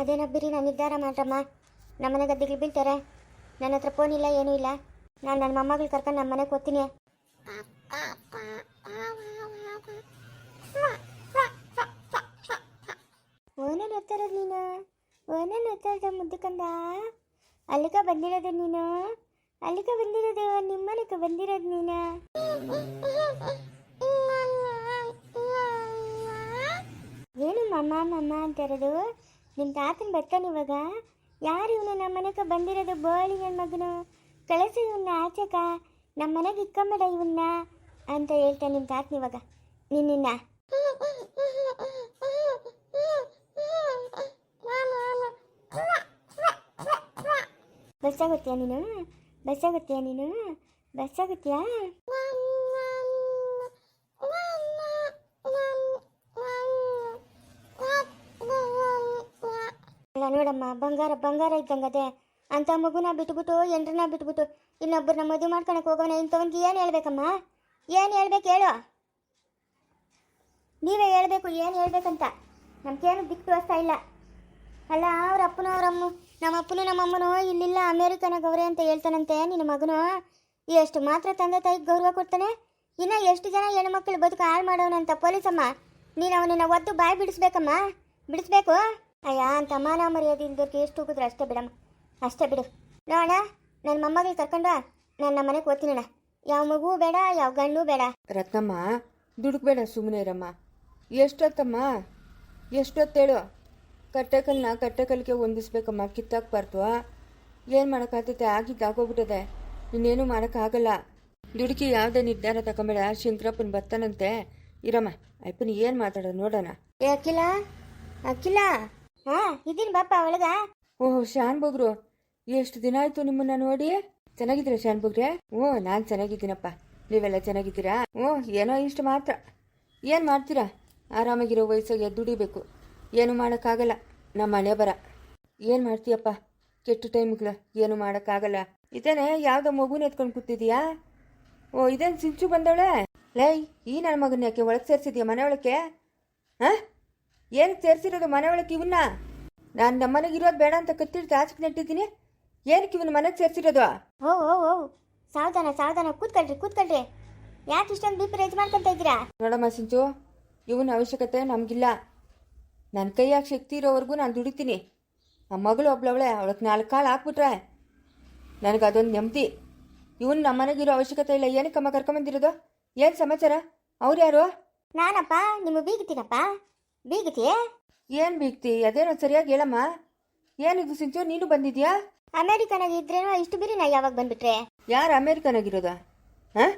ಅದೇನೋ ಬಿರಿ ನಾನು ನಿರ್ಧಾರ ಮಾಡ್ರಮ್ಮ. ನಮ್ಮನೆ ಗದ್ದೆಗೆ ಬೀಳ್ತಾರೆ ನನ್ನ ಹತ್ರ ಫೋನ್ ಇಲ್ಲ, ಏನೂ ಇಲ್ಲ. ನಾನು ನನ್ನ ಮೊಮ್ಮಗಳು ಕರ್ಕೊಂಡು ನಮ್ಮ ಮನೆಗೆ ಹೋಗ್ತೀನಿ. ಓನೇನು ಓದ್ತಾರದು ನೀನು? ಓನೇನು ಓದ್ತಾರದ ಮುದ್ದಕಂದ ಅಲ್ಲಿಗ ಬಂದಿರೋದು ನೀನು? ಅಲ್ಲಿಗ ಬಂದಿರೋದು ನಿಮ್ಮನೆಗೆ ಬಂದಿರೋದು ನೀನು? ಏನು ಮಮ್ಮ ಮಮ್ಮ ಅಂತಾರದು? ನಿಮ್ಮ ತಾತನ ಬರ್ತಾನೆ ಇವಾಗ. ಯಾರು ಇವನು ನಮ್ಮ ಮನೆಗೆ ಬಂದಿರೋದು? ಬೋಳಿ ನನ್ನ ಮಗನು? ಕಳಿಸು ಇವನ್ನ ಆಚೆಕ. ನಮ್ಮ ಮನೆಗೆ ಇಕ್ಕಂಬೇಡ ಇವನ್ನ ಅಂತ ಹೇಳ್ತಾನೆ ನಿಮ್ಮ ತಾತನ ಇವಾಗ. ನಿನ್ನ ಬಸ್ ನೀನು? ಬಸ್ ನೀನು? ಬಸ್ ಅಲ್ಲ ಬಂಗಾರ ಬಂಗಾರ ಇದ್ದಂಗದೆ ಅಂತ ಮಗುನ ಬಿಟ್ಬಿಟ್ಟು ಎಂಟ್ರನ್ನ ಬಿಟ್ಬಿಟ್ಟು ಇನ್ನೊಬ್ಬರನ್ನ ಮದುವೆ ಮಾಡ್ಕೊಳಕ್ಕೆ ಹೋಗೋಣ, ಇಂಥವನ್ಗೆ ಏನು ಹೇಳ್ಬೇಕಮ್ಮ? ಏನು ಹೇಳ್ಬೇಕು ಹೇಳು. ನೀವೇ ಹೇಳಬೇಕು, ಏನು ಹೇಳ್ಬೇಕಂತ. ನಮ್ಗೇನು ದಿಕ್ಕು ತೋರಿಸ್ತಾ ಇಲ್ಲ. ಅಲ್ಲ, ಅವ್ರ ಅಪ್ಪನ ಅವ್ರ ಅಮ್ಮ, ನಮ್ಮ ಅಪ್ಪನು ನಮ್ಮ ಅಮ್ಮನು ಇಲ್ಲಿಲ್ಲ ಅಮೇರಿಕನ ಗೌರಿ ಅಂತ ಹೇಳ್ತಾನಂತೆ ನಿನ್ನ ಮಗನು. ಎಷ್ಟು ಮಾತ್ರ ತಂದೆ ತಾಯಿಗೆ ಗೌರವ ಕೊಡ್ತಾನೆ, ಇನ್ನು ಎಷ್ಟು ಜನ ಹೆಣ್ಮಕ್ಳು ಬದುಕು ಹಾಳು ಮಾಡೋನಂತ ಪೊಲೀಸಮ್ಮ, ನೀನು ಅವನನ್ನ ಒದ್ದು ಬಾಯಿ ಬಿಡಿಸ್ಬೇಕಮ್ಮ. ಬಿಡಿಸ್ಬೇಕು? ಅಯ್ಯ ಅಂತ ಮಾನ ಮರ್ಯಾದೆ ಇಲ್ದೋರ್ಗೆ ಎಷ್ಟು ಹೋಗಿದ್ರೆ ಅಷ್ಟೇ ಬಿಡಮ್ಮ. ಅಷ್ಟೇ ಬಿಡು. ನೋಡ ನನ್ನ ಮೊಮ್ಮಗಳಿಗೆ ಕರ್ಕೊಂಡು ನಾನು ನಮ್ಮ ಮನೆಗೆ ಓದ್ತೀನಣ್ಣ ಯಾವ ಮಗು ಬೇಡ ಯಾವ ಗಂಡು ಬೇಡ. ರತ್ನಮ್ಮ ದುಡುಕ್ಬೇಡ ಸುಮ್ಮನೆ ಇರಮ್ಮ. ಎಷ್ಟೊತ್ತಮ್ಮ? ಎಷ್ಟೊತ್ತೇಳು? ಕಟ್ಟೆಕಲ್ನ ಕಟ್ಟೆಕಲ್ಗೆ ಹೊಂದಿಸ್ಬೇಕಮ್ಮ ಕಿತ್ತಾಕ್ಬಾರ್ದು. ಏನು ಮಾಡೋಕ್ಕಾಗ್ತೈತೆ? ಆಗಿದ್ದು ಆಗೋಗ್ಬಿಟ್ಟದೆ. ಇನ್ನೇನು ಮಾಡೋಕ್ಕಾಗಲ್ಲ. ದುಡುಕಿ ಯಾವುದೇ ನಿರ್ಧಾರ ತಗೊಂಬೇಡ. ಶಂಕರಪ್ಪನ ಬರ್ತಾನಂತೆ ಇರಮ್ಮ ಅಯ್ಯಪ್ಪನ ಏನು ಮಾತಾಡೋದು ನೋಡೋಣ. ಏ ಅಖಿಲ ಅಖಿಲ. ಹಾ, ಇದೀನಿ ಬಾಪ ಒಳಗ. ಓಹ್, ಶಾನ್ ಎಷ್ಟು ದಿನ ಆಯ್ತು ನಿಮ್ಮನ್ನ ನೋಡಿ? ಚೆನ್ನಾಗಿದ್ದೀರಾ ಶಾನ್ ಓ, ನಾನು ಚೆನ್ನಾಗಿದ್ದೀನಪ್ಪ. ನೀವೆಲ್ಲ ಚೆನ್ನಾಗಿದ್ದೀರಾ? ಓ, ಏನೋ ಇಷ್ಟು ಮಾತ್ರ. ಏನು ಮಾಡ್ತೀರಾ? ಆರಾಮಾಗಿರೋ ವಯಸ್ಸಾಗೆ ದುಡಿಬೇಕು. ಏನು ಮಾಡೋಕ್ಕಾಗಲ್ಲ. ನಮ್ಮ ಮನೆ ಬರ. ಏನು ಮಾಡ್ತೀಯಪ್ಪ? ಕೆಟ್ಟ ಟೈಮ್ಗಳು ಏನು ಮಾಡೋಕ್ಕಾಗಲ್ಲ. ಇದೇನೆ ಯಾವುದೋ ಮಗುನ ಎತ್ಕೊಂಡು ಕೂತಿದ್ಯಾ? ಓ, ಇದೇನು ಸಿಂಚು ಬಂದವಳೆ? ಲೈ, ಈ ನನ್ನ ಮಗನ ಯಾಕೆ ಒಳಗೆ ಸೇರಿಸಿದ್ಯಾ ಮನೆ ಒಳಕ್ಕೆ? ಹಾಂ? ಏನಕ್ಕೆ ಸೇರ್ಸಿರೋದು ಮನೆ ಒಳಗೆ ಇವನ್ನ? ನಾನು ನಮ್ಮನೆಗೆ ಇರೋದು ಬೇಡ ಅಂತ ಕತ್ತಿಡ್ದು ಆಚೆಗೆ ನೆಟ್ಟಿದ್ದೀನಿ. ಏನಕ್ಕೆ ಇವನ್ ಮನೆಗೆ ಸೇರ್ಸಿರೋದು? ಓ ಓ ಓ ಸಾವಧಾನ ಸಾವಧಾನ. ಕೂತ್ಕೊಳ್ರಿ ಕೂತ್ಕೊಳ್ರಿ. ಯಾಕೆ ಇಷ್ಟೊಂದು ಬಿ ಪಿ ರೇಜ್ ಮಾಡ್ಕೊಂತ ಇದ್ದೀರಾ? ನೋಡಮ್ಮ ಸಿಂಚು ಇವನ ಅವಶ್ಯಕತೆ ನಮಗಿಲ್ಲ. ನನ್ನ ಕೈಯಾಗ ಶಕ್ತಿ ಇರೋವರೆಗೂ ನಾನು ದುಡಿತೀನಿ. ಆ ಮಗಳು ಒಬ್ಳವಳೆ ಅವಳಕ್ಕೆ ನಾಲ್ಕು ಕಾಳು ಹಾಕ್ಬಿಟ್ರೆ ನನಗೆ ಅದೊಂದು ನೆಮ್ಮದಿ ಇವನು ನಮ್ಮ ಮನೆಗಿರೋ ಅವಶ್ಯಕತೆ ಇಲ್ಲ. ಏನಕ್ಕಮ್ಮ ಕರ್ಕೊಂಬಂದಿರೋದು ಏನು ಸಮಾಚಾರ? ಅವ್ರು ಯಾರು? ನಾನಪ್ಪ ನಿಮ್ಮ ಬೀಗ್ತೀನಪ್ಪ. ಬೀಗ್ತಿ? ಏನು ಬೀಗ್ತಿ? ಅದೇನೋ ಸರಿಯಾಗಿ ಹೇಳಮ್ಮ. ಏನಿದು ಸಿಂಚು ನೀನು ಬಂದಿದ್ಯಾ? ಅಮೇರಿಕನಾಗ ಇದ್ರೇನೋ ಇಷ್ಟು ಬಿರಿ ನಾ ಯಾವಾಗ ಬಂದ್ಬಿಟ್ರೆ? ಯಾರು ಅಮೇರಿಕನಾಗಿರೋದಾ? ಹಾಂ?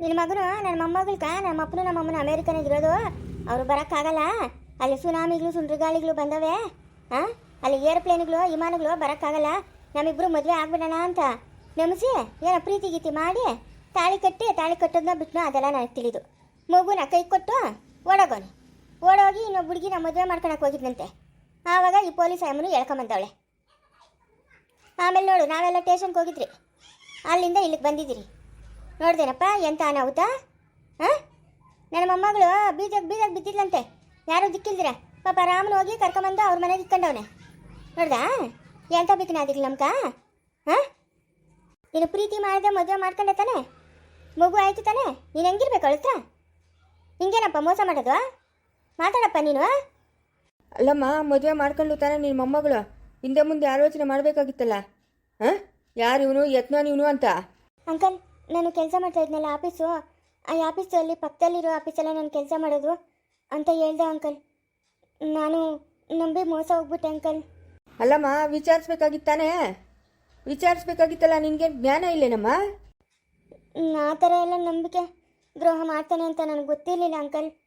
ನಿನ್ನ ಮಗನು ನನ್ನ ಮೊಮ್ಮಗಳ್ಕ ನಮ್ಮ ಅಪ್ಪನು ನಮ್ಮ ಅಮ್ಮನ ಅಮೇರಿಕನಾಗ ಇರೋದು. ಅವರು ಬರೋಕ್ಕಾಗಲ್ಲ. ಅಲ್ಲಿ ಸುನಾಮಿಗಳು ಸುಂಡ್ರಗಾಳಿಗಳು ಬಂದವೆ. ಹಾಂ? ಅಲ್ಲಿ ಏರ್ಪ್ಲೇನ್ಗಳು ವಿಮಾನಗಳು ಬರೋಕ್ಕಾಗಲ್ಲ. ನಮ್ಮಿಬ್ರು ಮದುವೆ ಆಗ್ಬಿಡೋಣ ಅಂತ. ನೆಮಸಿ ಏನೋ ಪ್ರೀತಿ ಗೀತಿ ಮಾಡಿ ತಾಳಿ ಕಟ್ಟಿ ತಾಳಿ ಕಟ್ಟೋದನ್ನ ಬಿಟ್ನೋ ಅದೆಲ್ಲ ನನಗೆ ತಿಳಿದು. ಮಗುನ ಕೈ ಕೊಟ್ಟು ಓಡೋಗೋನು ಓಡೋಗಿ ಇನ್ನೊಬ್ಬ ಹುಡುಗಿನ ಮದುವೆ ಮಾಡ್ಕೊಳಕ್ಕೆ ಹೋಗಿದ್ನಂತೆ. ಆವಾಗ ಈ ಪೊಲೀಸ್ ಅಮ್ಮನು ಎಳ್ಕೊಂಬಂದವಳೆ ಆಮೇಲೆ ನೋಡು, ನಾವೆಲ್ಲ ಟೇಷನ್ಗೆ ಹೋಗಿದ್ರಿ ಅಲ್ಲಿಂದ ಇಲ್ಲಿಗೆ ಬಂದಿದ್ದೀರಿ. ನೋಡ್ದೇನಪ್ಪ, ಎಂತ ಅನಾಹುತ? ಹಾಂ? ನನ್ನ ಮೊಮ್ಮಗಳು ಬೀಜಕ್ಕೆ ಬೀಜಕ್ಕೆ ಬಿದ್ದಿದ್ಲಂತೆ. ಯಾರೂ ದಿಕ್ಕಿಲ್ದಿರ. ಪಾಪ ರಾಮನ ಹೋಗಿ ಕರ್ಕೊಂಬಂದು ಅವ್ರ ಮನೆಗೆ ಇಟ್ಕೊಂಡವನೆ ನೋಡ್ದಾ? ಎಂತ ಬಿತ್ತಿನ ಅದಿಲ್ಲ ನಮ್ಕ? ಹಾಂ? ನೀನು ಪ್ರೀತಿ ಮಾಡಿದೆ ಮದುವೆ ಮಾಡ್ಕೊಂಡೆ ತಾನೆ? ಮಗು ಆಯಿತು ತಾನೆ? ನೀನು ಹೆಂಗಿರ್ಬೇಕು ಅಳ್ತ ಹಿಂಗೇನಪ್ಪ ಮೋಸ ಮಾಡೋದು? ಮಾತಾಡಪ್ಪ ನೀನು ಅಲ್ಲಮ್ಮ ಮದುವೆ ಮಾಡ್ಕೊಂಡು ತಾನೆ ನಿನ್ನ ಮೊಮ್ಮಗಳು. ಹಿಂದೆ ಮುಂದೆ ಆಲೋಚನೆ ಮಾಡಬೇಕಾಗಿತ್ತಲ್ಲ. ಹಾಂ ಯಾರು ಇವನು ಯತ್ನ ಇವನು ಅಂತ? ಅಂಕಲ್ ನಾನು ಕೆಲಸ ಮಾಡ್ತಾ ಇದ್ನಲ್ಲ ಆಫೀಸು. ಆ ಆಫೀಸಲ್ಲಿ ಪಕ್ಕದಲ್ಲಿರೋ ಆಫೀಸಲ್ಲ ನಾನು ಕೆಲಸ ಮಾಡೋದು ಅಂತ ಹೇಳ್ದೆ ಅಂಕಲ್. ನಾನು ನಂಬಿ ಮೋಸ ಹೋಗ್ಬಿಟ್ಟೆ ಅಂಕಲ್. ಅಲ್ಲಮ್ಮ ವಿಚಾರಿಸ್ಬೇಕಾಗಿತ್ತಾನೆ ವಿಚಾರಿಸ್ಬೇಕಾಗಿತ್ತಲ್ಲ ನಿನಗೆ ಜ್ಞಾನ ಇಲ್ಲೇನಮ್ಮ? ಆ ಥರ ಎಲ್ಲ ನಂಬಿಕೆ ದ್ರೋಹ ಮಾಡ್ತಾನೆ ಅಂತ ನನಗೆ ಗೊತ್ತಿರಲಿಲ್ಲ ಅಂಕಲ್.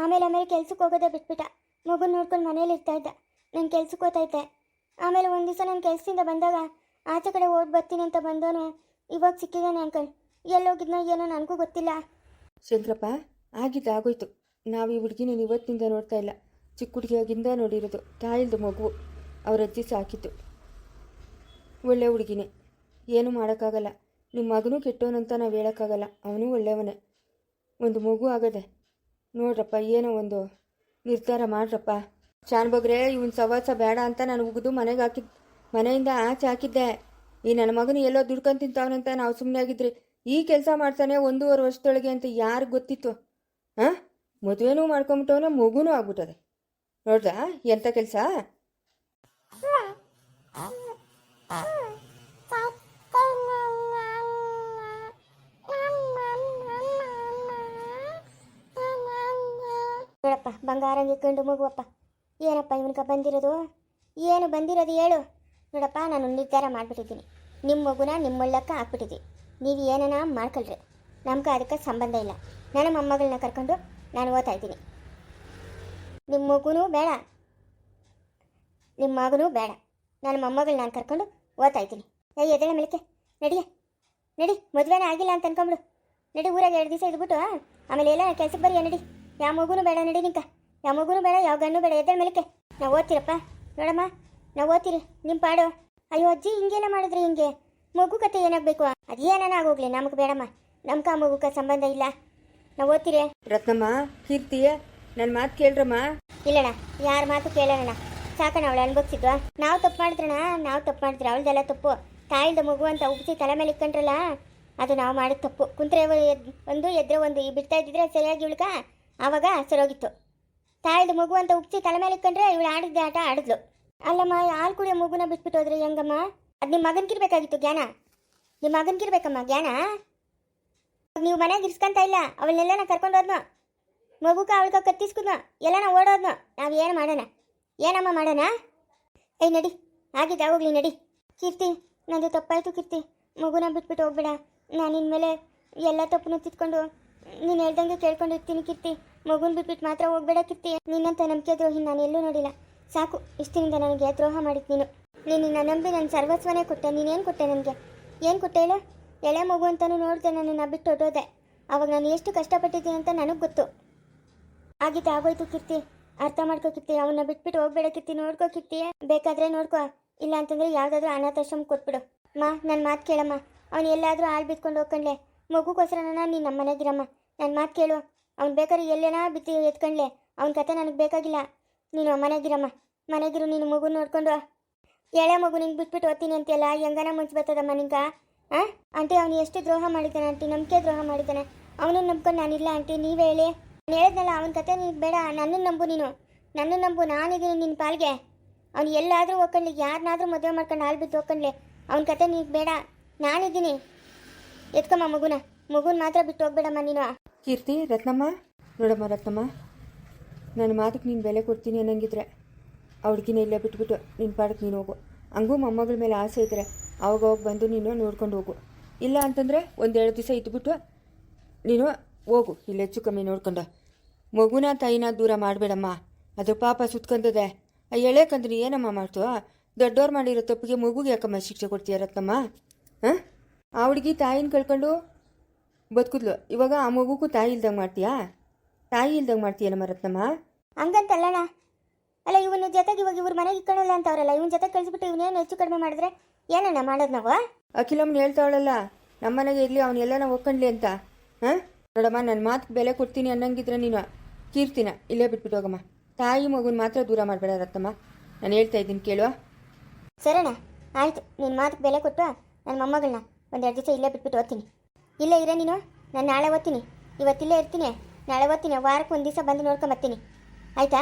ಆಮೇಲೆ ಆಮೇಲೆ ಕೆಲ್ಸಕ್ಕೆ ಹೋಗೋದೇ ಬಿಟ್ಬಿಟ್ಟ. ಮಗು ನೋಡ್ಕೊಂಡು ಮನೇಲಿ ಇರ್ತಾ ಇದ್ದ. ನಾನು ಕೆಲ್ಸಕ್ಕೆ ಹೋಗ್ತಾ ಇದ್ದೆ ಆಮೇಲೆ ಒಂದು ದಿವಸ ನಾನು ಕೆಲಸದಿಂದ ಬಂದಾಗ ಆಚೆ ಕಡೆ ಓಡ್ ಬರ್ತೀನಿ ಅಂತ ಬಂದವನು ಇವಾಗ ಸಿಕ್ಕಿದ್ದಾನೆ ಅಂಕಲ್ ಎಲ್ಲೋಗಿದ್ನೋ ಏನೋ ನನಗೂ ಗೊತ್ತಿಲ್ಲ. ಶಂಕರಪ್ಪ ಆಗಿದ್ದು ಆಗೋಯ್ತು. ನಾವು ಈ ಹುಡುಗಿನ ಇವತ್ತಿನಿಂದ ನೋಡ್ತಾ ಇಲ್ಲ. ಚಿಕ್ಕ ಹುಡುಗಿಯಾಗಿಂದ ನೋಡಿರೋದು ತಾಯಿಲ್ದು ಮಗು. ಅವ್ರ ಅಜ್ಜಿ ಸಾಕಿತ್ತು ಒಳ್ಳೆ ಹುಡುಗಿನೇ. ಏನೂ ಮಾಡೋಕ್ಕಾಗಲ್ಲ. ನಿಮ್ಮ ಮಗನೂ ಕೆಟ್ಟವನಂತ ನಾವು ಹೇಳೋಕ್ಕಾಗಲ್ಲ. ಅವನು ಒಳ್ಳೆಯವನೇ. ಒಂದು ಮಗು ಆಗದೆ ನೋಡ್ರಪ್ಪ, ಏನೋ ಒಂದು ನಿರ್ಧಾರ ಮಾಡ್ರಪ್ಪ. ಶಾನ್ ಬಗ್ರೆ, ಇವನ್ ಸವಾಸ ಬೇಡ ಅಂತ ನಾನು ಉಗಿದು ಮನೆಗೆ ಹಾಕಿದ್, ಮನೆಯಿಂದ ಆಚೆ ಹಾಕಿದ್ದೆ. ಈ ನನ್ನ ಮಗನ ಎಲ್ಲೋ ದುಡ್ಕೊಂಡು ತಿಂತಾವನಂತ ನಾವು ಸುಮ್ಮನೆ ಆಗಿದ್ರಿ. ಈ ಕೆಲಸ ಮಾಡ್ತಾನೆ ಒಂದೂವರೆ ವರ್ಷದೊಳಗೆ ಅಂತ ಯಾರು ಗೊತ್ತಿತ್ತು? ಹಾಂ ಮದುವೆನೂ ಮಾಡ್ಕೊಂಬಿಟ್ಟವನ ಮಗುನೂ ಆಗ್ಬಿಟ್ಟದೆ. ನೋಡ್ದಾ ಎಂಥ ಕೆಲಸ? ನೋಡಪ್ಪ ಬಂಗಾರಂಗೆ ಕಂಡು ಮಗುವಪ್ಪ. ಏನಪ್ಪ ಇವನ್ಕ ಬಂದಿರೋದು? ಏನು ಬಂದಿರೋದು ಹೇಳು. ನೋಡಪ್ಪ, ನಾನು ನಿರ್ಧಾರ ಮಾಡಿಬಿಟ್ಟಿದ್ದೀನಿ. ನಿಮ್ಮ ಮಗುನ ನಿಮ್ಮೊಳ್ಳಕ್ಕ ಹಾಕ್ಬಿಟ್ಟಿದ್ದೀನಿ ನೀವು ಏನನ ಮಾಡ್ಕೊಳ್ರಿ. ನಮ್ಗೆ ಅದಕ್ಕೆ ಸಂಬಂಧ ಇಲ್ಲ. ನನ್ನ ಮೊಮ್ಮಗಳನ್ನ ಕರ್ಕೊಂಡು ನಾನು ಓದ್ತಾ ಇದ್ದೀನಿ. ನಿಮ್ಮ ಮಗುನೂ ಬೇಡ. ನಿಮ್ಮ ಮಗನೂ ಬೇಡ. ನನ್ನ ಮೊಮ್ಮಗಳನ್ನ ನಾನು ಕರ್ಕೊಂಡು ಓದ್ತಾ ಇದ್ದೀನಿ. ಏ ಎದಳ ಮೇಲಕ್ಕೆ ನಡಿಯ. ನಡಿ, ಮದುವೆನೇ ಆಗಿಲ್ಲ ಅಂತ ಅನ್ಕೊಂಬಿಡು. ನಡಿ, ಊರಾಗ ಎರಡು ದಿವಸ ಇದ್ಬಿಟ್ಟು ಆಮೇಲೆ ಎಲ್ಲ ಕೆಲಸಕ್ಕೆ ಬರೀ ನಡಿ. ಯಾವ ಮಗುನು ಬೇಡ ನಡಿ ನಿಂಕ. ಯಾವ ಮಗುನು ಬೇಡ ಯಾವ ಗಣ್ಣು ಬೇಡ ಎದ್ದಳ ಮೇಲಕ್ಕೆ. ನಾವು ಓದ್ತೀರಪ್ಪ. ನೋಡಮ್ಮ ನಾವು ಓದ್ತೀರಿ. ನಿಮ್ಮ ಪಾಡು. ಅಯ್ಯೋ ಅಜ್ಜಿ ಹಿಂಗೆಲ್ಲ ಮಾಡಿದ್ರಿ ಹಿಂಗೆ. ಮಗು ಕತೆ ಏನಾಗಬೇಕು? ಅದೇನ ಆಗೋಗ್ಲಿ ನಮಗೆ ಬೇಡಮ್ಮ. ನಮ್ಕ ಆ ಮಗುಕ ಸಂಬಂಧ ಇಲ್ಲ. ನಾವು ಓದ್ತೀರಿ. ರತ್ನಮ್ಮ ಕೀರ್ತಿಯ ನನ್ನ ಮಾತು ಕೇಳ್ರಮ್ಮ. ಇಲ್ಲಣ್ಣ ಯಾರ ಮಾತು ಕೇಳೋಣ ಸಾಕಣ ಅವಳು ಅನ್ಭವಿಸಿದ್ವಾ? ನಾವು ತಪ್ಪು ಮಾಡಿದ್ರಣ ನಾವು ತಪ್ಪು ಮಾಡಿದ್ರೆ. ಅವಳದೆಲ್ಲ ತಪ್ಪು. ತಾಯಿಲ್ದ ಮಗು ಅಂತ ಉಪ್ಸಿ ತಲೆ ಮೇಲೆ ಇಕ್ಕಂಡ್ರಲ್ಲ ಅದು ನಾವು ಮಾಡಿದ ತಪ್ಪು. ಕುಂತ್ರೆ ಒಂದು ಎದ್ರೆ ಒಂದು ಈ ಬಿಡ್ತಾ ಇದ್ದಿದ್ರೆ ಸರಿಯಾಗಿ ಇವಳ್ಕ ಆವಾಗ ಸರೋಗಿತ್ತು. ತಾಯಿದು ಮಗು ಅಂತ ಉಪ್ಸಿ ತಲೆ ಮೇಲೆ ಇಟ್ಕೊಂಡ್ರೆ ಇವಳು ಆಡಿದ್ದೆ ಆಟ ಆಡಿದ್ಲು. ಅಲ್ಲಮ್ಮ ಹಾಲು ಕುಡಿಯೋ ಮಗುನ ಬಿಟ್ಬಿಟ್ಟು ಹೋದ್ರೆ ಹೆಂಗಮ್ಮ? ಅದು ನಿಮ್ಮ ಇರಬೇಕಾಗಿತ್ತು ಜ್ಞಾನ. ನಿಮ್ಮ ಮಗನ್ಗಿರ್ಬೇಕಮ್ಮ ಜ್ಞಾನ. ನೀವು ಮನೆಗೆ ಇರ್ಸ್ಕೊಂತ ಇಲ್ಲ ಅವಳನ್ನೆಲ್ಲ ಕರ್ಕೊಂಡು ಹೋದ್ನೋ? ಮಗುಕ ಅವಳ್ಕ ಕತ್ತಿಸ್ಕುದ್ನ? ಎಲ್ಲ ಓಡೋದ್ನೋ? ನಾವು ಏನು ಮಾಡೋಣ? ಏನಮ್ಮ ಮಾಡೋಣ? ಏಯ್, ನಡಿ. ಆಗಿದ್ದ, ಹೋಗ್ಲಿ, ನಡಿ. ಕೀರ್ತಿ, ನಂದು ತಪ್ಪಾಯಿತು ಕೀರ್ತಿ. ಮಗುನ ಬಿಟ್ಬಿಟ್ಟು ಹೋಗ್ಬೇಡ. ನಾನು ಇನ್ಮೇಲೆ ಎಲ್ಲ ತಪ್ಪನ್ನು ತಿತ್ಕೊಂಡು ನೀನು ಹೇಳ್ದಂಗೆ ಕೇಳ್ಕೊಂಡಿರ್ತೀನಿ ಕೀರ್ತಿ. ಮಗುನ ಬಿಟ್ಬಿಟ್ಟು ಮಾತ್ರ ಹೋಗ್ಬೇಡ ಕೀರ್ತಿ. ನಿನ್ನಂತ ನಂಬಿಕೆ ದ್ರೋಹಿ ನಾನು ಎಲ್ಲೂ ನೋಡಿಲ್ಲ. ಸಾಕು, ಇಷ್ಟಿನಿಂದ ನನಗೆ ದ್ರೋಹ ಮಾಡಿದ್ದು ನೀನು. ನೀನು ನಿನ್ನ ನಂಬಿ ನನ್ನ ಸರ್ವಸ್ವನೇ ಕೊಟ್ಟೆ ನೀನೇನು ಕೊಟ್ಟೆ ನನಗೆ? ಏನು ಕೊಟ್ಟೆ ಹೇಳು? ಎಳೆ ಮಗು ಅಂತಲೂ ನೋಡಿದೆ ನನ್ನನ್ನು ಬಿಟ್ಟು ಹೊಟ್ಟೋದೆ ಅವಾಗ ನಾನು ಎಷ್ಟು ಕಷ್ಟಪಟ್ಟಿದ್ದೀನಿ ಅಂತ ನನಗೆ ಗೊತ್ತು. ಆಗಿತ್ತು ಆಗೋಯ್ತು ಕೀರ್ತಿ. ಅರ್ಥ ಮಾಡ್ಕೋ ಕೀರ್ತಿ, ಅವನ್ನ ಬಿಟ್ಬಿಟ್ಟು ಹೋಗ್ಬೇಡ ಕೀರ್ತಿ. ನೋಡ್ಕೋ ಕಿರ್ತಿ. ಬೇಕಾದ್ರೆ ನೋಡ್ಕೋ. ಇಲ್ಲ ಅಂತಂದ್ರೆ ಯಾವ್ದಾದ್ರು ಅನಾಥಾಶ್ರಮ ಕೊಟ್ಬಿಡು ಮಾ ನನ್ನ ಮಾತು ಕೇಳಮ್ಮ. ಅವ್ನು ಎಲ್ಲಾದರೂ ಹಾಳು ಬಿತ್ಕೊಂಡು ಹೋಗ್ಕೊಂಡ್ಲೆ. ಮಗುಗೋಸ್ಕರನ ನೀನು ನಮ್ಮ ಮನೆಗಿರಮ್ಮ ನನ್ನ ಮಾತು ಕೇಳು. ಅವ್ನು ಬೇಕಾದ್ರೆ ಎಲ್ಲೇನಾ ಬಿತ್ತಿ ಎತ್ಕೊಂಡ್ಲೆ. ಅವ್ನ ಕತೆ ನನಗೆ ಬೇಕಾಗಿಲ್ಲ. ನೀನು ಮನೆಗಿರಮ್ಮ ಮನೆಗಿರು ನೀನು ಮಗು ನೋಡ್ಕೊಂಡು ಎಳೆ ಮಗು ನಿಂಗೆ ಬಿಟ್ಬಿಟ್ಟು ಓದ್ತೀನಿ ಅಂತೆಲ್ಲ ಹೆಂಗನ ಮುಂಚೆ ಬರ್ತದಮ್ಮ ನಿಂಗ? ಹಾಂ ಆಂಟಿ ಅವ್ನು ಎಷ್ಟು ದ್ರೋಹ ಮಾಡಿದ್ದಾನೆ ಆಂಟಿ? ನಂಬಿಕೆ ದ್ರೋಹ ಮಾಡಿದ್ದಾನೆ. ಅವನನ್ನು ನಂಬ್ಕೊಂಡು ನಾನಿಲ್ಲ ಆಂಟಿ? ನೀವೇ ಹೇಳಿ. ನಾನು ಹೇಳಿದ್ನಲ್ಲ, ಅವನ ಕತೆ ನೀನು ಬೇಡ. ನನ್ನನ್ನು ನಂಬು ನೀನು. ನನ್ನನ್ನು ನಂಬು ನಾನಿದ್ದೀನಿ ನಿನ್ನ ಪಾಲ್ಗೆ. ಅವ್ನು ಎಲ್ಲಾದರೂ ಹೋಗ್ಕೊಂಡ್ಲಿ ಯಾರನ್ನಾದರೂ ಮದುವೆ ಮಾಡ್ಕೊಂಡು ಹಾಲು ಬಿದ್ದು ಹೋಗ್ಕೊಂಡ್ಲಿ ಅವನ ಕತೆ ನೀನು ಬೇಡ. ನಾನಿದ್ದೀನಿ ಎತ್ಕಮ್ಮ ಮಗುನ. ಮಗುನ ಮಾತ್ರ ಬಿಟ್ಟು ಹೋಗ್ಬೇಡಮ್ಮ ನೀನು. ಕೀರ್ತಿ, ರತ್ನಮ್ಮ? ನೋಡಮ್ಮ ರತ್ನಮ್ಮ, ನನ್ನ ಮಾತಕ್ಕೆ ನೀನು ಬೆಲೆ ಕೊಡ್ತೀನಿ ಅನ್ನಂಗಿದ್ರೆ ಅವ್ಳಿಗಿನ ಇಲ್ಲೇ ಬಿಟ್ಬಿಟ್ಟು ನಿನ್ನ ಪಾಡಕ್ಕೆ ನೀನು ಹೋಗು. ಹಂಗೂ ಮೊಮ್ಮಗಳ ಮೇಲೆ ಆಸೆ ಇದ್ದರೆ ಅವಾಗ ಹೋಗಿ ಬಂದು ನೀನು ನೋಡ್ಕೊಂಡು ಹೋಗು. ಇಲ್ಲ ಅಂತಂದರೆ ಒಂದೆರಡು ದಿವಸ ಇದ್ಬಿಟ್ಟು ನೀನು ಹೋಗು, ಇಲ್ಲಿ ಹೆಚ್ಚು ಕಮ್ಮಿ ನೋಡ್ಕೊಂಡು. ಮಗುನ ತಾಯಿನ ದೂರ ಮಾಡಬೇಡಮ್ಮ. ಅದು ಪಾಪ ಸುತ್ಕೊಂಡದೆ ಎಳೆ ಕಂದ್ರಿ ಏನಮ್ಮ ಮಾಡ್ತು? ದೊಡ್ಡವ್ರು ಮಾಡಿರೋ ತಪ್ಪಿಗೆ ಮಗುಗೆ ಯಾಕಮ್ಮ ಶಿಕ್ಷೆ ಕೊಡ್ತೀಯ ರತ್ನಮ್ಮ? ಹಾಂ? ಆ ಹುಡುಗಿ ತಾಯಿನ ಕಳ್ಕೊಂಡು ಬದುಕಿದ್ಲು. ಇವಾಗ ಆ ಮಗುಗೂ ತಾಯಿ ಇಲ್ದಂಗೆ ಮಾಡ್ತೀಯಾ? ತಾಯಿ ಇಲ್ದಂಗೆ ಮಾಡ್ತೀಯಲ್ಲಮ್ಮ ರತ್ನಮ್ಮ ಹಂಗಂತಲ್ಲಣ್ಣ. ಅಲ್ಲ ಇವನ ಜೊತೆಗೆ ಇವಾಗ ಇವ್ರ ಮನೆಗೆ ಇಟ್ಕೊಳ್ಳಲ್ಲ ಅಂತವ್ರಲ್ಲ. ಇವನ ಜೊತೆ ಕಳಿಸ್ಬಿಟ್ಟು ಇವನೇನು ಹೆಚ್ಚು ಕಡಿಮೆ ಮಾಡಿದ್ರೆ ಏನಣ್ಣ ಮಾಡೋದು ನಾವು? ಅಖಿಲಮ್ಮನ ಹೇಳ್ತಾವಳಲ್ಲ ನಮ್ಮನೆಗೆ ಇರಲಿ ಅವನ್ನೆಲ್ಲ ನಾವು ಒಕ್ಕಂಡ್ಲಿ ಅಂತ. ಹಾಂ? ನೋಡಮ್ಮ ನನ್ನ ಮಾತು ಬೆಲೆ ಕೊಡ್ತೀನಿ ಅನ್ನಂಗಿದ್ರೆ ನೀನು ಕೀರ್ತಿನ ಇಲ್ಲೇ ಬಿಟ್ಬಿಟ್ಟು ಹೋಗಮ್ಮ. ತಾಯಿ ಮಗುನ ಮಾತ್ರ ದೂರ ಮಾಡಬೇಡ ರತ್ನಮ್ಮ. ನಾನು ಹೇಳ್ತಾ ಇದ್ದೀನಿ ಕೇಳುವ ಸರಣ್ಣ ಆಯ್ತು. ನಿನ್ನ ಮಾತಿಗೆ ಬೆಲೆ ಕೊಟ್ಟು ನನ್ನ ಮೊಮ್ಮಗಳನ್ನ ಒಂದೆರಡು ದಿವಸ ಇಲ್ಲೇ ಬಿಟ್ಬಿಟ್ಟು ಓದ್ತೀನಿ. ಇಲ್ಲೇ ಇರೋ ನೀನು? ನಾನು ನಾಳೆ ಓದ್ತೀನಿ. ಇವತ್ತಿಲ್ಲೇ ಇರ್ತೀನಿ. ನಾಳೆ ಓದ್ತೀನಿ. ವಾರಕ್ಕೆ ಒಂದು ದಿವಸ ಬಂದು ನೋಡ್ಕೊಂಬರ್ತೀನಿ ಆಯ್ತಾ?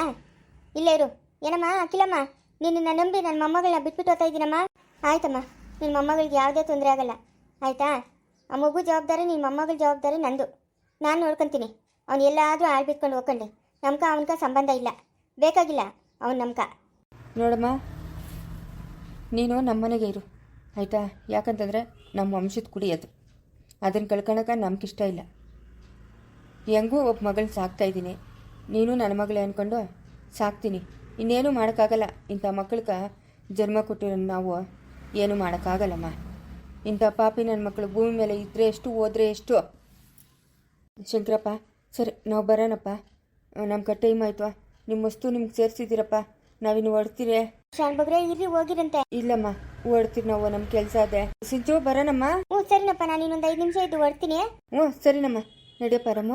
ಇಲ್ಲೇ ಇರು. ಏನಮ್ಮ, ಅಖಿಲಮ್ಮ? ನಿನ್ನ ನಂಬಿ ನನ್ನ ಮೊಮ್ಮಗಳನ್ನ ಬಿಟ್ಬಿಟ್ಟು ಓದ್ತಾ ಇದ್ದೀನಮ್ಮ ಆಯ್ತಮ್ಮ. ನಿನ್ನ ಮೊಮ್ಮಗಳಿಗೆ ಯಾವುದೇ ತೊಂದರೆ ಆಗಲ್ಲ. ಆಯ್ತಾ? ಆ ಮಗು ಜವಾಬ್ದಾರಿ ನಿನ್ನ ಮೊಮ್ಮಗಳ ಜವಾಬ್ದಾರಿ ನಂದು. ನಾನು ನೋಡ್ಕೊತೀನಿ. ಅವ್ನು ಎಲ್ಲಾದರೂ ಆಳ್ಬಿಟ್ಕೊಂಡು ಬಿಟ್ಕೊಂಡು ಹೋಗ್ಕೊಂಡೆ. ನಮ್ಕ ಅವನ್ಕ ಸಂಬಂಧ ಇಲ್ಲ. ಬೇಕಾಗಿಲ್ಲ. ಅವನು ನಮ್ಕ. ನೋಡಮ್ಮ, ನೀನು ನಮ್ಮನೆಗೆ ಇರು. ಆಯಿತಾ? ಯಾಕಂತಂದರೆ ನಮ್ಮ ವಂಶದ ಕುಡಿ ಅದು. ಅದನ್ನು ಕಳ್ಕೊಳಕ್ಕೆ ನಮ್ಗಿಷ್ಟ ಇಲ್ಲ. ಹೆಂಗೂ ಒಬ್ಬ ಮಗಳನ್ನ ಸಾಕ್ತಾ ಇದ್ದೀನಿ. ನೀನು ನನ್ನ ಮಗಳೇ ಅಂದ್ಕೊಂಡು ಸಾಕ್ತೀನಿ. ಇನ್ನೇನು ಮಾಡೋಕ್ಕಾಗಲ್ಲ. ಇಂಥ ಮಕ್ಕಳಿಗೆ ಜನ್ಮ ಕೊಟ್ಟಿರೋ ನಾವು ಏನು ಮಾಡೋಕ್ಕಾಗಲ್ಲಮ್ಮ. ಇಂಥ ಪಾಪಿ ನನ್ನ ಮಕ್ಕಳು ಭೂಮಿ ಮೇಲೆ ಇದ್ದರೆ ಎಷ್ಟು, ಹೋದರೆ ಎಷ್ಟು? ಶಂಕರಪ್ಪ, ಸರಿ, ನಾವು ಬರೋಣಪ್ಪ. ನಮ್ಮ ಟೈಮ್ ಆಯಿತು ನಿಮ್ಮ ವಸ್ತು ನಿಮ್ಗೆ ಸೇರಿಸಿದ್ದೀರಪ್ಪ. ನಾವಿನ್ನು ಹೊಡ್ತೀರಿ ಶಾನ್ ಬಗ್ರೆ ಇರ್ರಿ ಹೋಗಿರಂತೆ. ಇಲ್ಲಮ್ಮ ಹೊಡ್ತೀರಿ ನಾವು ನಮ್ಮ ಕೆಲಸ ಅದೇ. ಸಿಂಚು ಬರೋಣಮ್ಮ? ಹ್ಞೂ ಸರಿನಪ್ಪ ನಾನು ಇನ್ನೊಂದು ಐದು ನಿಮಿಷ ಇದ್ದು ಹೊಡ್ತೀನಿ ಹ್ಞೂ ಸರಿನಮ್ಮ. ನಡಿಯಪ್ಪ ರಮ್ಮ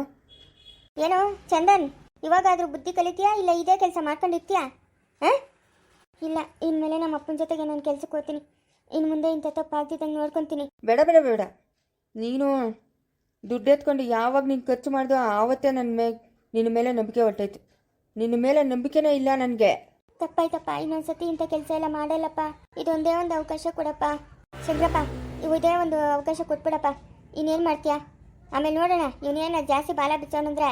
ಏನೋ ಚಂದನ್ ಇವಾಗಾದ್ರೂ ಬುದ್ಧಿ ಕಲಿತೀಯಾ? ಇಲ್ಲ ಇದೇ ಕೆಲಸ ಮಾಡ್ಕೊಂಡಿರ್ತೀಯಾ? ಹಾಂ? ಇಲ್ಲ ಇನ್ಮೇಲೆ ನಮ್ಮ ಅಪ್ಪನ ಜೊತೆಗೆ ನಾನು ಕೆಲ್ಸಕ್ಕೆ ಹೋಗ್ತೀನಿ. ಇನ್ನು ಮುಂದೆ ಇಂಥ ತಪ್ಪಾಗ್ತಿದ್ದಂಗೆ ನೋಡ್ಕೊತೀನಿ. ಬೇಡ ಬೇಡ ಬೇಡ. ನೀನು ದುಡ್ಡು ಎತ್ಕೊಂಡು ಯಾವಾಗ ನೀನು ಖರ್ಚು ಮಾಡಿದೋ ಆವತ್ತೇ ನನ್ನ ಮೇ ನಿನ್ನ ಮೇಲೆ ನಂಬಿಕೆ ಹೊಟ್ಟೈತು ನಿನ್ನ ಮೇಲೆ ನಂಬಿಕೆನೇ ಇಲ್ಲ ನನಗೆ. ತಪ್ಪಾಯ್ತಪ್ಪ ಇನ್ನೊಂದ್ಸತಿ ಇಂಥ ಕೆಲಸ ಎಲ್ಲ ಮಾಡಲ್ಲಪ್ಪ. ಇದೊಂದೇ ಒಂದು ಅವಕಾಶ ಕೊಡಪ್ಪ. ಶಂಕರಪ್ಪ ಇವು ಇದೇ ಒಂದು ಅವಕಾಶ ಕೊಟ್ಬಿಡಪ್ಪ. ಇನ್ನೇನು ಮಾಡ್ತೀಯಾ? ಆಮೇಲೆ ನೋಡೋಣ ಇವನೇನು ಜಾಸ್ತಿ ಬಾಲ ಬಿಚ್ಚವನಂದ್ರೆ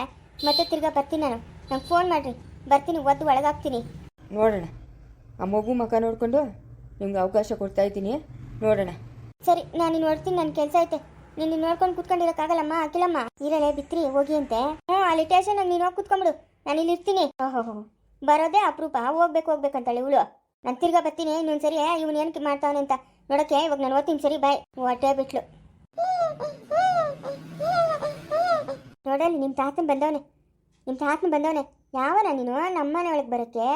ಮತ್ತೆ ತಿರ್ಗಾ ಬರ್ತೀನಿ ನಾನು. ನಂಗೆ ಫೋನ್ ಮಾಡಿರಿ. ಬರ್ತೀನಿ ಒದ್ದು ಒಳಗಾಗ್ತೀನಿ. ನೋಡೋಣ. ಆ ಮಗು ಮಕ ನೋಡಿಕೊಂಡು ನಿಮ್ಗೆ ಅವಕಾಶ ಕೊಡ್ತಾ ಇದ್ದೀನಿ. ನೋಡೋಣ. ಸರಿ ನಾನು ಇನ್ನು ನೋಡ್ತೀನಿ ನನ್ನ ಕೆಲಸ ಐತೆ. ನೀನು ನೋಡ್ಕೊಂಡು ಕುತ್ಕೊಂಡಿರೋಕ್ಕಾಗಲ್ಲಮ್ಮ ಅಖಿಲಮ್ಮ? ಇರಲೇ ಬಿತ್ರಿ ಹೋಗಿ ಅಂತೆ. ಹ್ಞೂ ಅಲ್ಲಿ ಟೇಷನ್ ನೀನು ಹೋಗಿ ಕುತ್ಕೊಂಬಿಡು. ನಾನು ಇಲ್ಲಿ ಇರ್ತೀನಿ ಓಹೋ ಬರೋದೇ ಅಪರೂಪ. ಹೋಗ್ಬೇಕು ಹೋಗ್ಬೇಕಂತಾಳೆ ಇವಳು. ನಾನು ತಿರ್ಗಾ ಬರ್ತೀನಿ, ಇನ್ನೊಂದು ಸರಿ ಇವನು ಏನಕ್ಕೆ ಮಾಡ್ತಾವನೆ ಅಂತ ನೋಡಕ್ಕೆ ಇವಾಗ ನಾನು ಓದ್ತೀನಿ ಸರಿ, ಬಾಯ್. ಹೊಟ್ಟೆ ಬಿಟ್ಲು. ನೋಡಲ್ಲಿ ನಿಮ್ಮ ತಾತನ ಬಂದವನೆ. ನಿಮ್ಮ ತಾತನ ಬಂದವನೆ. ಯಾವನ ನೀನು? ನಮ್ಮನೆ ಒಳಗೆ ಬರೋಕ್ಕೆ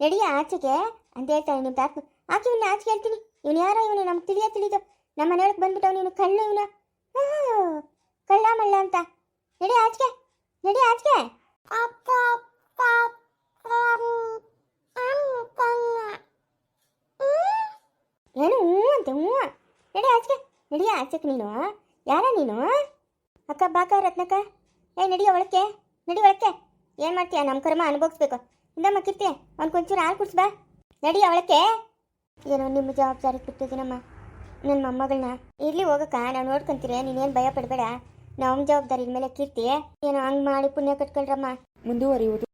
ನಡಿಯ ಆಚೆಗೆ ಅಂತ ಹೇಳ್ತಾನೆ ನಿಮ್ಮ ತಾತನ. ಆಕೆ ಇವನ್ನ ಆಚೆ ಹೇಳ್ತೀನಿ. ಇವನು ಯಾರ ಇವನು? ನಮ್ಗೆ ತಿಳಿಯ, ತಿಳಿದು. ನಮ್ಮ ಮನೆಯೊಳಗೆ ಬಂದ್ಬಿಟ್ಟವ್ ನೀನು. ಕಳ್ಳು ಇವನು. ಕಳ್ಳ ಮಳ್ಳ ಅಂತ. ನಡಿ ಆಚೆಗೆ ನಡಿ ಆಚೆಗೆ. ಏನು ಹ್ಞೂ ಅಂತ, ಹ್ಞೂ. ನಡಿ ಆಚೆಗೆ ನಡಿ ಆಚೆಕ್ ನೀನು ಯಾರ ನೀನು? ಅಕ್ಕ, ಬಾಕ, ರತ್ನಕ್ಕ? ಏ ನಡಿ ಒಳಕ್ಕೆ ನಡಿ ಒಳಕ್ಕೆ. ಏನು ಮಾಡ್ತೀಯ? ನಮ್ಮ ಕರ್ಮ ಅನುಭವಿಸ್ಬೇಕು. ಇಂದಮ್ಮ ಕಿರ್ತೀಯ ಅವ್ನಿಗೊಂಚೂರು ಹಾಲು ಕುಡ್ಸ್ ಬಾ. ನಡಿ ಅವಳಕ್ಕೆ. ಏನೋ ನಿಮ್ಮ ಜವಾಬ್ದಾರಿ ಬಿಟ್ಟಿದ್ದೀನಮ್ಮ. ನನ್ನ ಮೊಮ್ಮಗಳನ್ನ ಇರಲಿ ಹೋಗಕ್ಕ, ನಾವು ನೋಡ್ಕೊಂತೀರಿ, ನೀನೇನು ಭಯ ಪಡಬೇಡ. ನಮ್ಮ ಜವಾಬ್ದಾರಿ ಮೇಲೆ ಕೀರ್ತಿ. ಏನೋ ಹಂಗೆ ಮಾಡಿ ಪುಣ್ಯ ಕಟ್ಕೊಳ್ರಮ್ಮ. ಮುಂದುವರಿಯುವುದು.